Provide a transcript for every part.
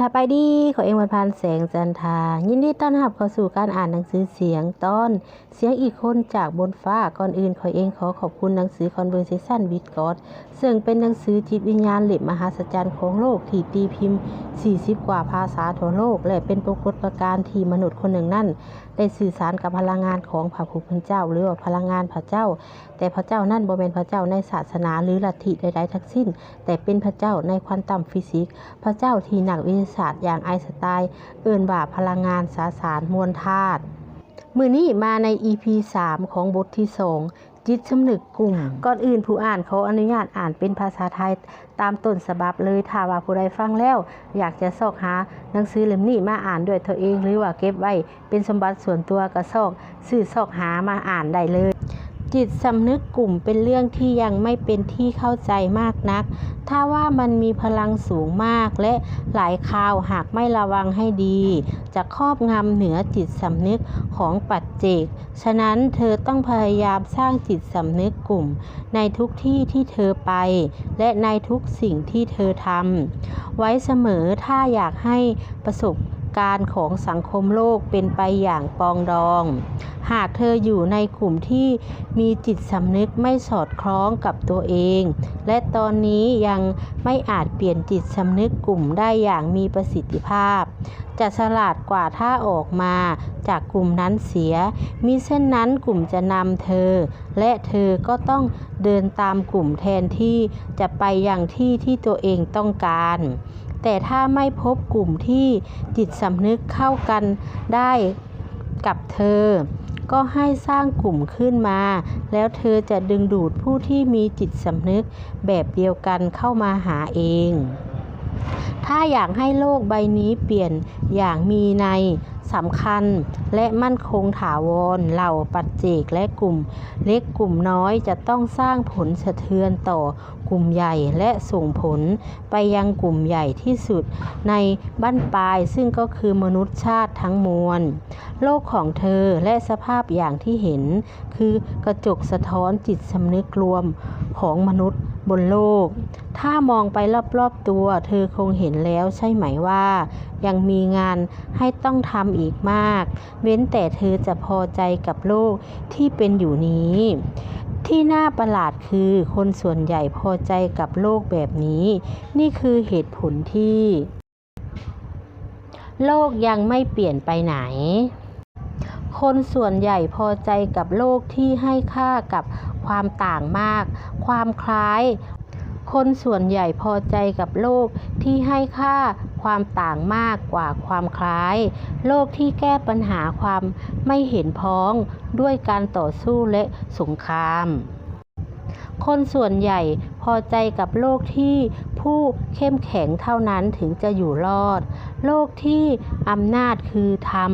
ชาไปดีขอเองวันพันแสงจันทา ยินดีต้อนรับเข้าสู่การอ่านหนังสือเสียงตอน เสียงอีกคนจากบนฟ้าก่อนอื่นขอเองขอขอบคุณหนังสือ Conversation with God ซึ่งเป็นหนังสือจิตวิญญาณเหล็บมหาศจรรย์ของโลกที่ตีพิมพ์ 40 กว่าภาษาทั่วโลก และเป็นปรากฏการณ์ที่มนุษย์คนหนึ่งนั่น ได้สื่อสารกับพลังงานของพระผู้เป็นเจ้า หรือว่าพลังงานพระเจ้า แต่พระเจ้านั่นบ่เป็นพระเจ้าในศาสนาหรือลัทธิใดๆทั้งสิ้น แต่เป็นพระเจ้าในควอนตัมฟิสิกส์พระเจ้าที่นักวิทยาศาสตร์อย่างไอน์สไตน์เอิ่นว่าพลังงานสสารมวลธาตุมือนี้มาใน EP 3 ของบทที่ 2 จิตสำนึกกลุ่ม ก่อนอื่นผู้อ่านเขาอนุญาตอ่านเป็นภาษาไทยตามต้นฉบับเลยถ้าว่าผู้ใดฟังแล้ว อยากจะซอกหาหนังสือเล่มนี้มาอ่านด้วยตัวเอง หรือว่าเก็บไว้เป็นสมบัติส่วนตัวก็ซอกซื้อซอกหามาอ่านได้เลย จิตสำนึกกลุ่มเป็นเรื่องที่ยังไม่เป็นที่เข้าใจมากนัก ถ้าว่ามันมีพลังสูงมากและหลายคราวหากไม่ระวังให้ดี จะครอบงำเหนือจิตสำนึกของปัจเจก ฉะนั้นเธอต้องพยายามสร้างจิตสำนึกกลุ่ม ในทุกที่ที่เธอไป และในทุกสิ่งที่เธอทำไว้เสมอถ้าอยากให้ประสบ การณ์ของสังคมโลกเป็นไปอย่างปองดอง หากเธออยู่ในกลุ่มที่มีจิตสำนึกไม่สอดคล้องกับตัวเอง และตอนนี้ยังไม่อาจเปลี่ยนจิตสำนึกกลุ่มได้อย่างมีประสิทธิภาพ จะฉลาดกว่าถ้าออกมาจากกลุ่มนั้นเสีย มิเช่นนั้นกลุ่มจะนำเธอ และเธอก็ต้องเดินตามกลุ่มแทนที่จะไปอย่างที่ที่ตัวเองต้องการ แต่ถ้าไม่พบกลุ่มที่จิตสำนึกเข้ากันได้กับเธอ ก็ให้สร้างกลุ่มขึ้นมา แล้วเธอจะดึงดูดผู้ที่มีจิตสำนึกแบบเดียวกันเข้ามาหาเอง ถ้าอยากให้โลกใบนี้เปลี่ยนอย่างมีในสำคัญและมั่นคงถาวรเหล่าปัจเจกและกลุ่ม เล็กกลุ่มน้อยจะต้องสร้างผลสะเทือนต่อกลุ่มใหญ่และส่งผลไปยังกลุ่มใหญ่ที่สุดในบั้นปลายซึ่งก็คือมนุษยชาติทั้งมวล โลกของเธอและสภาพอย่างที่เห็น คือกระจกสะท้อนจิตสำนึกรวมของมนุษย์บนโลก ถ้ามองไปรอบๆตัว เธอคงเห็นแล้วใช่ไหมว่า ยังมีงานให้ต้องทำอีกมาก เว้นแต่เธอจะพอใจกับโลกที่เป็นอยู่นี้ ที่น่าประหลาดคือคนส่วนใหญ่พอใจกับโลกแบบนี้ นี่คือเหตุผลที่ โลกยังไม่เปลี่ยนไปไหน คนส่วนใหญ่พอใจกับโลกที่ให้ค่ากับความต่างมาก ความคล้าย คนส่วนใหญ่พอใจกับโลกที่ให้ค่าความต่างมากกว่าความคล้าย โลกที่แก้ปัญหาความไม่เห็นพ้องด้วยการต่อสู้และสงคราม คนส่วนใหญ่พอใจกับโลกที่ผู้เข้มแข็งเท่านั้นถึงจะอยู่รอด โลกที่อำนาจคือธรรม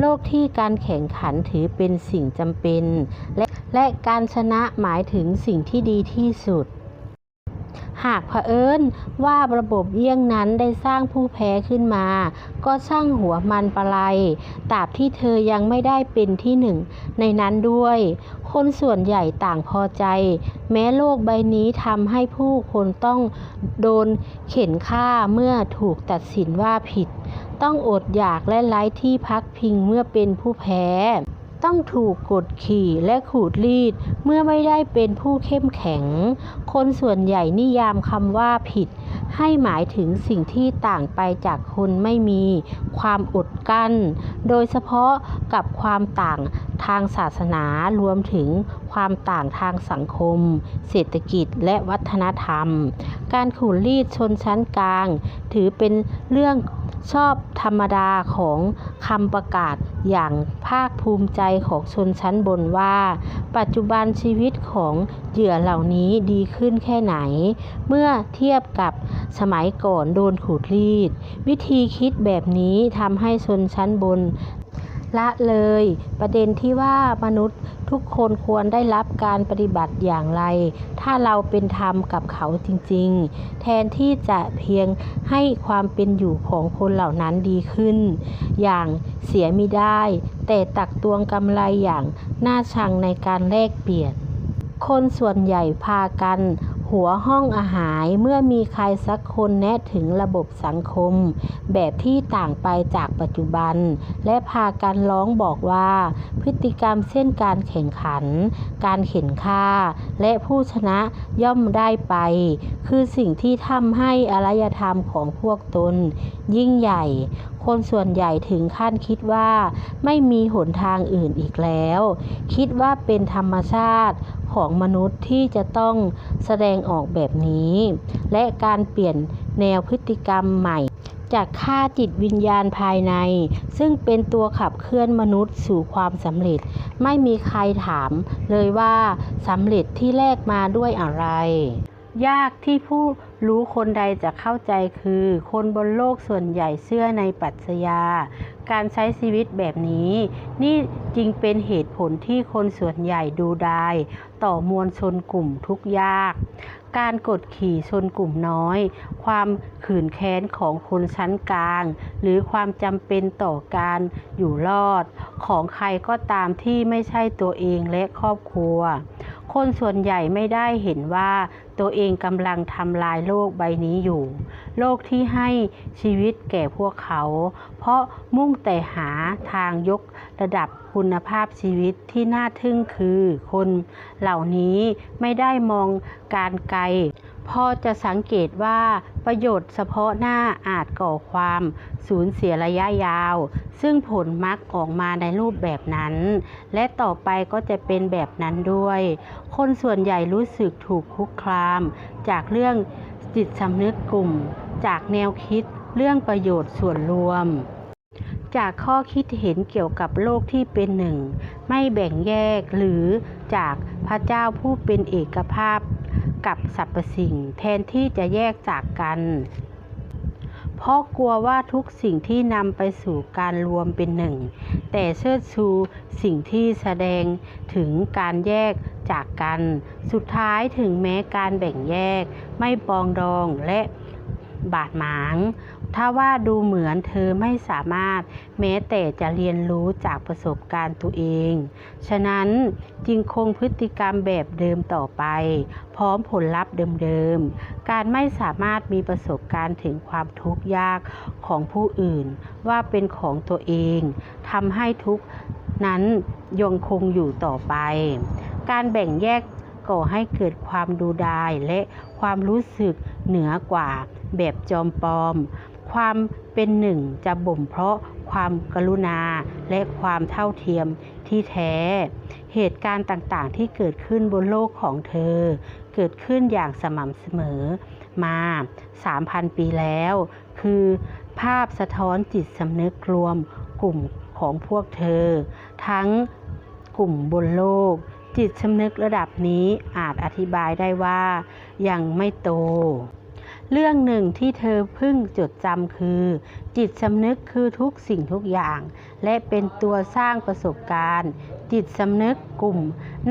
โลกที่การแข่งขันถือเป็นสิ่งจำเป็น และและการชนะหมายถึงสิ่งที่ดีที่สุด หากเผอิญว่าระบบเยี่ยงนั้นได้สร้างผู้แพ้ขึ้นมา ก็ช่างหัวมันปลายตราบที่เธอยังไม่ได้เป็นที่หนึ่ง ในนั้นด้วย คนส่วนใหญ่ต่างพอใจ แม้โลกใบนี้ทำให้ผู้คนต้องโดนเข็นฆ่าเมื่อถูกตัดสินว่าผิด ต้องอดอยากและไร้ที่พักพิงเมื่อเป็นผู้แพ้ ต้องถูกกดขี่และขูดรีด เมื่อไม่ได้เป็นผู้เข้มแข็ง คนส่วนใหญ่นิยามคำว่าผิด ให้หมายถึงสิ่งที่ต่างไปจากคนไม่มี ความอดกลั้น โดยเฉพาะกับความต่างทางศาสนารวมถึงความต่างทางสังคม เศรษฐกิจและวัฒนธรรม การขูดรีดชนชั้นกลาง ถือเป็นเรื่องชอบธรรมดาของคำประกาศ อย่างภาคภูมิใจของชนชั้นบนว่า ปัจจุบันชีวิตของเหยื่อเหล่านี้ดีขึ้นแค่ไหน เมื่อเทียบกับสมัยก่อนโดนขูดรีด วิธีคิดแบบนี้ทำให้ชนชั้นบน ละเลย ประเด็นที่ว่ามนุษย์ทุกคนควรได้รับการปฏิบัติอย่างไร ถ้าเราเป็นธรรมกับเขาจริงๆ แทนที่จะเพียงให้ความเป็นอยู่ของคนเหล่านั้นดีขึ้น อย่างเสียมิได้ แต่ตักตวงกำไรอย่างน่าชังในการแลกเปลี่ยน คนส่วนใหญ่พากัน หัวห้องอาหารเมื่อมีใครสักคนแนะถึงระบบสังคม แบบที่ต่างไปจากปัจจุบัน และพากันร้องบอกว่า พฤติกรรมเช่นการแข่งขัน การเข็นฆ่า และผู้ชนะย่อมได้ไป คือสิ่งที่ทำให้อารยธรรมของพวกตน ยิ่งใหญ่ คนส่วนใหญ่ถึงขั้นคิดว่า ไม่มีหนทางอื่นอีกแล้ว คิดว่าเป็นธรรมชาติ ของมนุษย์ที่จะต้องแสดงออกแบบนี้ และการเปลี่ยนแนวพฤติกรรมใหม่จากค่าจิตวิญญาณภายใน ซึ่งเป็นตัวขับเคลื่อนมนุษย์สู่ความสำเร็จ ไม่มีใครถามเลยว่าสำเร็จที่แรกมาด้วยอะไร ยากที่ผู้รู้คนใดจะเข้าใจคือ คนบนโลกส่วนใหญ่เชื่อในปรัชญา การใช้ชีวิตแบบนี้ นี่จึงเป็นเหตุผลที่คนส่วนใหญ่ดูดายต่อมวลชนกลุ่มทุกยาก การกดขี่ชนกลุ่มน้อย ความขืนแค้นของคนชั้นกลาง หรือความจำเป็นต่อการอยู่รอด ของใครก็ตามที่ไม่ใช่ตัวเองและครอบครัว คนส่วนใหญ่ไม่ได้เห็นว่าตัวเองกำลังทำลายโลกใบนี้อยู่ โลกที่ให้ชีวิตแก่พวกเขา เพราะมุ่งแต่หาทางยกระดับคุณภาพชีวิตที่น่าทึ่งคือ คนเหล่านี้ไม่ได้มองการไกล พอจะสังเกตว่าประโยชน์เฉพาะหน้าอาจก่อความสูญเสียระยะยาว ซึ่งผลมักออกมาในรูปแบบนั้น และต่อไปก็จะเป็นแบบนั้นด้วย คนส่วนใหญ่รู้สึกถูกคุกคาม จากเรื่องจิตสำนึกกลุ่ม จากแนวคิดเรื่องประโยชน์ส่วนรวม จากข้อคิดเห็นเกี่ยวกับโลกที่เป็นหนึ่ง ไม่แบ่งแยกหรือจากพระเจ้าผู้เป็นเอกภาพ กับสรรพสิ่งแทนที่จะแยกจากกัน เพราะกลัวว่าทุกสิ่งที่นำไปสู่การรวมเป็นหนึ่ง แต่เชิดชูสิ่งที่แสดงถึงการแยกจากกัน สุดท้ายถึงแม้การแบ่งแยกไม่ปองดองและบาดหมาง ถ้าว่าดูเหมือนเธอไม่สามารถแม้แต่จะเรียนรู้จากประสบการณ์ตัวเอง ฉะนั้นจึงคงพฤติกรรมแบบเดิมต่อไป พร้อมผลลัพธ์เดิมๆ การไม่สามารถมีประสบการณ์ถึงความทุกข์ยากของผู้อื่น ว่าเป็นของตัวเองทำให้ทุกนั้นยังคงอยู่ต่อไป การแบ่งแยกก่อให้เกิดความดูดายและความรู้สึกเหนือกว่าแบบจอมปลอม ความเป็นหนึ่งจะบ่มเพราะความกรุณาและความเท่าเทียมที่แท้ เหตุการณ์ต่างๆ ที่เกิดขึ้นบนโลกของเธอ เกิดขึ้นอย่างสม่ำเสมอมา 3,000 ปีแล้ว คือภาพสะท้อนจิตสำนึกรวมกลุ่มของพวกเธอ ทั้งกลุ่มบนโลก จิตสำนึกระดับนี้อาจอธิบายได้ว่ายังไม่โต เรื่องหนึ่งที่เธอเพิ่งจดจำคือ จิตสำนึกคือทุกสิ่งทุกอย่าง และเป็นตัวสร้างประสบการณ์ จิตสำนึกกลุ่ม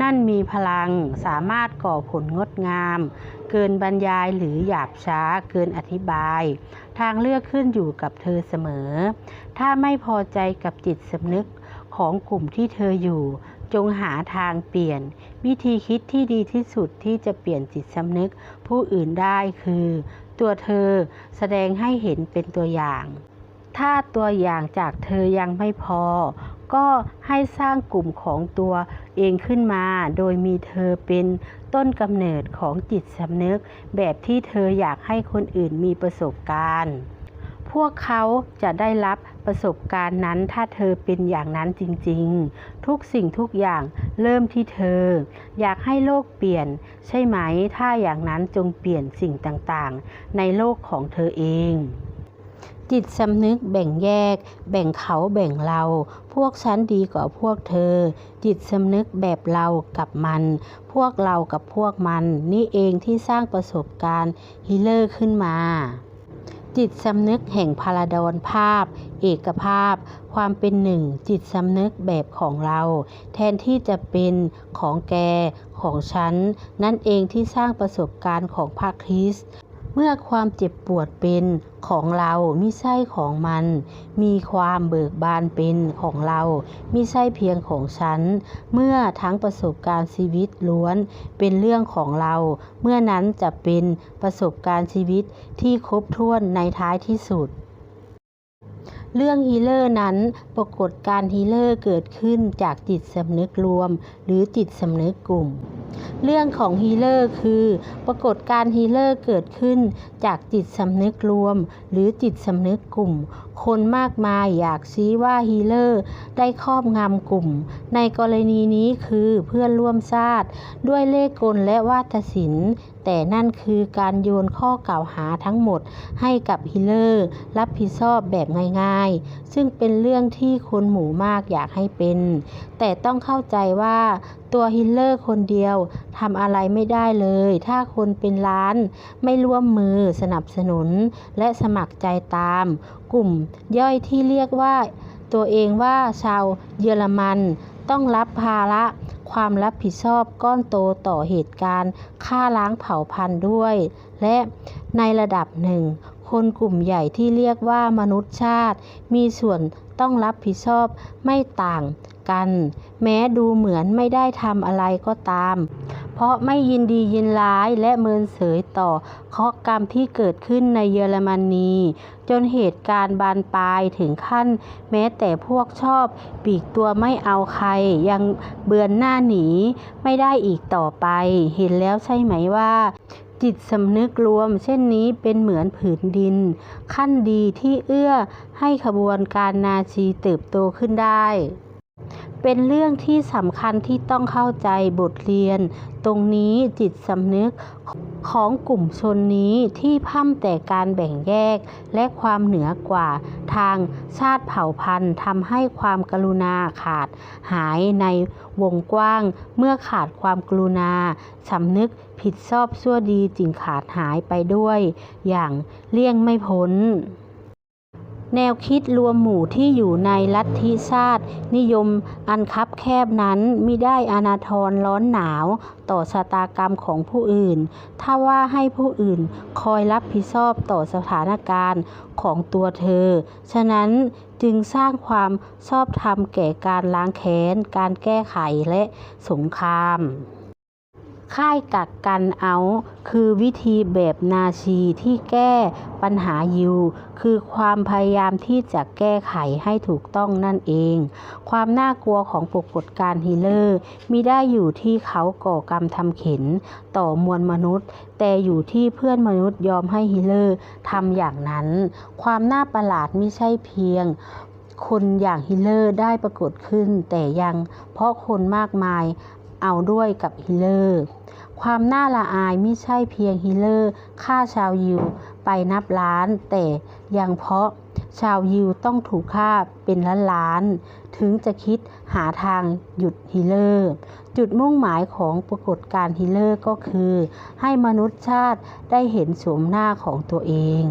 นั่นมีพลังสามารถก่อผลงดงาม เกินบรรยายหรือหยาบช้าเกินอธิบาย ทางเลือกขึ้นอยู่กับเธอเสมอ ถ้าไม่พอใจกับจิตสำนึกของกลุ่มที่เธออยู่จงหาทางเปลี่ยน วิธีคิดที่ดีที่สุดที่จะเปลี่ยนจิตสำนึกผู้อื่นได้คือ ตัวเธอแสดงให้เห็นเป็นตัวอย่าง ถ้าตัวอย่างจากเธอยังไม่พอ ก็ให้สร้างกลุ่มของตัวเองขึ้นมา โดยมีเธอเป็นต้นกำเนิดของจิตสำนึก แบบที่เธออยากให้คนอื่นมีประสบการณ์ พวกเขาจะได้รับ ประสบการณ์นั้นถ้าเธอเป็นอย่างนั้นจริงๆ ทุกสิ่งทุกอย่างเริ่มที่เธอ อยากให้โลกเปลี่ยน ใช่ไหม ถ้าอย่างนั้นจงเปลี่ยนสิ่งต่างๆ ในโลกของเธอเองจิตสำนึกแบ่งแยก แบ่งเขาแบ่งเรา พวกฉันดีกว่าพวกเธอ จิตสำนึกแบบเรากับมัน พวกเรากับพวกมัน นี่เองที่สร้างประสบการณ์ฮิเลอร์ขึ้นมา จิตสำนึกแห่งพาราดอนภาพ เอกภาพ ความเป็นหนึ่ง จิตสำนึกแบบของเรา แทนที่จะเป็นของแก ของฉัน นั่นเองที่สร้างประสบการณ์ของพระคริสต์ เมื่อความเจ็บปวดเป็นของเรามิใช่ของมัน มีความเบิกบานเป็นของเรามิใช่เพียงของฉัน เมื่อทั้งประสบการณ์ชีวิตล้วนเป็นเรื่องของเรา เมื่อนั้นจะเป็นประสบการณ์ชีวิตที่ครบถ้วนในท้ายที่สุดเรื่องฮีเลอร์นั้นปรากฏการฮีเลอร์เกิดขึ้นจากจิตสำนึกรวม หรือจิตสำนึกกลุ่ม เรื่องของฮีเลอร์คือ ปรากฏการณ์ฮีเลอร์เกิดขึ้นจากจิตสำนึกรวม หรือจิตสำนึกกลุ่มคนมากมายอยากชี้ว่าฮีเลอร์ได้ครอบงำกลุ่ม ในกรณีนี้คือเพื่อนร่วมชาติ ด้วยเล่กลและวาทศิลป์ แต่นั่นคือการโยนข้อกล่าวหาทั้งหมดให้กับฮิลเลอร์รับผิดชอบแบบง่ายๆ ซึ่งเป็นเรื่องที่คนหมู่มากอยากให้เป็น แต่ต้องเข้าใจว่าตัวฮิลเลอร์คนเดียวทำอะไรไม่ได้เลย ถ้าคนเป็นล้านไม่ร่วมมือสนับสนุนและสมัครใจตาม กลุ่มย่อยที่เรียกว่า ตัวเองว่าชาวเยอรมัน ต้องรับภาระความรับผิดชอบก้อนโตต่อเหตุการณ์ฆ่าล้างเผ่าพันธุ์ด้วย และในระดับหนึ่ง คนกลุ่มใหญ่ที่เรียกว่ามนุษยชาติ มีส่วนต้องรับผิดชอบไม่ต่างกัน แม้ดูเหมือนไม่ได้ทำอะไรก็ตาม เพราะไม่ยินดียินร้ายและเมินเสยต่อเคราะกรรมที่เกิดขึ้นในเยอรมนี จนเหตุการณ์บานปลายถึงขั้น แม้แต่พวกชอบปีกตัวไม่เอาใคร ยังเบือนหน้าหนีไม่ได้อีกต่อไป เห็นแล้วใช่ไหมว่าจิตสำนึกรวมเช่นนี้เป็นเหมือนผืนดิน ขั้นดีที่เอื้อให้ขบวนการนาซีเติบโตขึ้นได้ เป็นเรื่องที่สำคัญที่ต้องเข้าใจบทเรียน ตรงนี้จิตสำนึกของกลุ่มชนนี้ที่พร่ำแต่การแบ่งแยกและความเหนือกว่าทางชาติเผ่าพันธุ์ทำให้ความกรุณาขาดหายในวงกว้าง เมื่อขาดความกรุณาสำนึกผิดชอบชั่วดีจึงขาดหายไปด้วย อย่างเลี่ยงไม่พ้น แนวคิดรวมหมู่ที่อยู่ในลัทธิชาตินิยมอันคับแคบนั้นมิได้อนาทรร้อนหนาวต่อชะตากรรมของผู้อื่น ถ้าว่าให้ผู้อื่นคอยรับผิดชอบต่อสถานการณ์ของตัวเธอ ฉะนั้นจึงสร้างความชอบธรรมแก่การล้างแค้น การแก้ไขและสงคราม ค่ายกักกันเอา คือวิธีแบบนาชีที่แก้ปัญหายิวคือความพยายามที่จะแก้ไขให้ถูกต้องนั่นเอง ความน่ากลัวของปรากฏการณ์ฮีเลอร์มิได้อยู่ที่เขาก่อกรรมทำเข็น ต่อมวลมนุษย์ แต่อยู่ที่เพื่อนมนุษย์ยอมให้ฮีเลอร์ทำอย่างนั้น ความน่าประหลาดไม่ใช่เพียงคนอย่างฮิลเลอร์ได้ปรากฏขึ้น แต่ยังเพราะคนมากมายเอาด้วยกับฮิลเลอร์ ความน่าละอายไม่ใช่เพียงฮิลเลอร์ฆ่าชาวยิวไปนับล้าน แต่ยังเพราะชาวยิวต้องถูกฆ่าเป็นล้านล้าน ถึงจะคิดหาทางหยุดฮิลเลอร์ จุดมุ่งหมายของปรากฏการณ์ฮิลเลอร์ก็คือ ให้มนุษยชาติได้เห็นสวมหน้าของตัวเอง